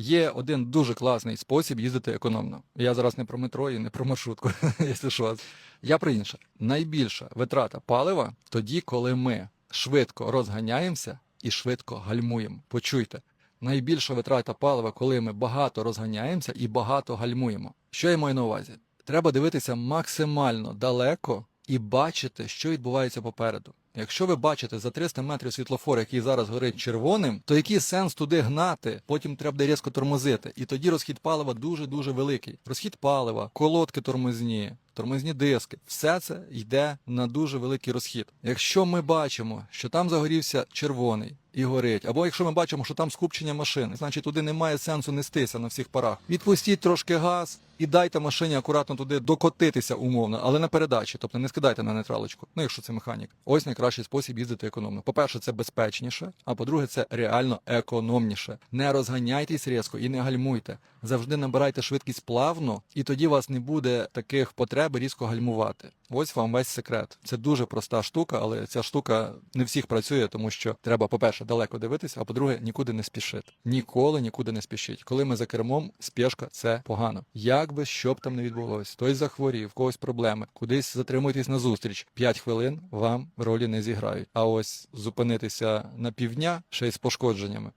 Є один дуже класний спосіб їздити економно. Я зараз не про метро і не про маршрутку, якщо що. Я про інше. Найбільша витрата палива тоді, коли ми швидко розганяємося і швидко гальмуємо. Почуйте. Найбільша витрата палива, коли ми багато розганяємося і багато гальмуємо. Що я маю на увазі? Треба дивитися максимально далеко і бачити, що відбувається попереду. Якщо ви бачите за 300 метрів світлофор, який зараз горить червоним, то який сенс туди гнати? Потім треба буде різко тормозити. І тоді розхід палива дуже дуже великий. Розхід палива, колодки тормозні, тормозні диски, все це йде на дуже великий розхід. Якщо ми бачимо, що там загорівся червоний і горить, або якщо ми бачимо, що там скупчення машин, значить туди немає сенсу нестися на всіх парах. Відпустіть трошки газ і дайте машині акуратно туди докотитися умовно, але на передачі, тобто не скидайте на нейтралочку. Ну, якщо це механік. Ось найкращий спосіб їздити економно. По-перше, це безпечніше, а по-друге, це реально економніше. Не розганяйтесь різко і не гальмуйте. Завжди набирайте швидкість плавно, і тоді у вас не буде таких потреб різко гальмувати. Ось вам весь секрет. Це дуже проста штука, але ця штука не всіх працює, тому що треба, по-перше, далеко дивитися, а по-друге, нікуди не спішити. Ніколи нікуди не спішіть. Коли ми за кермом, спішка це погано. Як би що б там не відбулося, хтось захворів, когось проблеми, кудись затримуйтесь на зустріч. П'ять хвилин вам ролі не зіграють. А ось зупинитися на півдня ще й з пошкодженнями.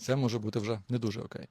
Це може бути вже не дуже окей.